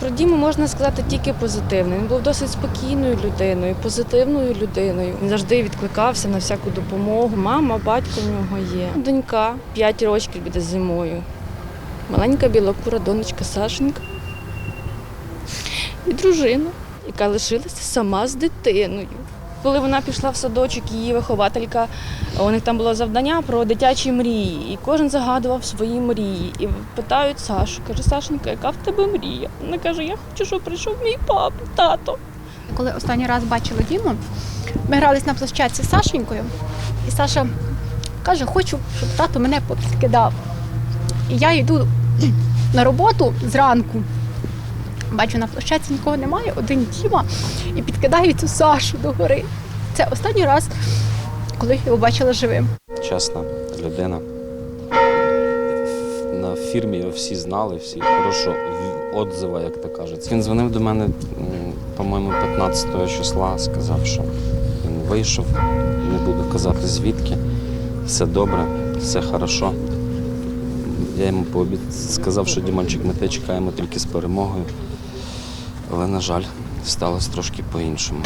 Про Діму можна сказати тільки позитивно. Він був досить спокійною людиною, позитивною людиною. Він завжди відкликався на всяку допомогу. Мама, батько в нього є. Донька 5 років буде зимою. Маленька білокура донечка Сашенька. І дружина, яка лишилася сама з дитиною. Коли вона пішла в садочок, її вихователька, у них там було завдання про дитячі мрії. І кожен загадував свої мрії. І питають Сашу, каже, Сашенька, яка в тебе мрія? Вона каже, я хочу, щоб прийшов мій папа, тато. Коли останній раз бачила Діму, ми грались на площадці з Сашенькою, і Саша каже, хочу, щоб тато мене підкидав. І я йду на роботу зранку. Бачу, на площадці нікого немає, один Діма, і підкидаю цю Сашу до гори. Це останній раз, коли я його бачила живим. чесна людина. На фірмі його всі знали, всі хорошо відзива, як то кажеться. Він дзвонив до мене, по-моєму, 15 числа, сказав, що він вийшов, не буду казати звідки. Все добре, все хорошо. Я йому пообіц... сказав, що Дімончик, ми те чекаємо тільки з перемогою. Але, на жаль, сталося трошки по-іншому.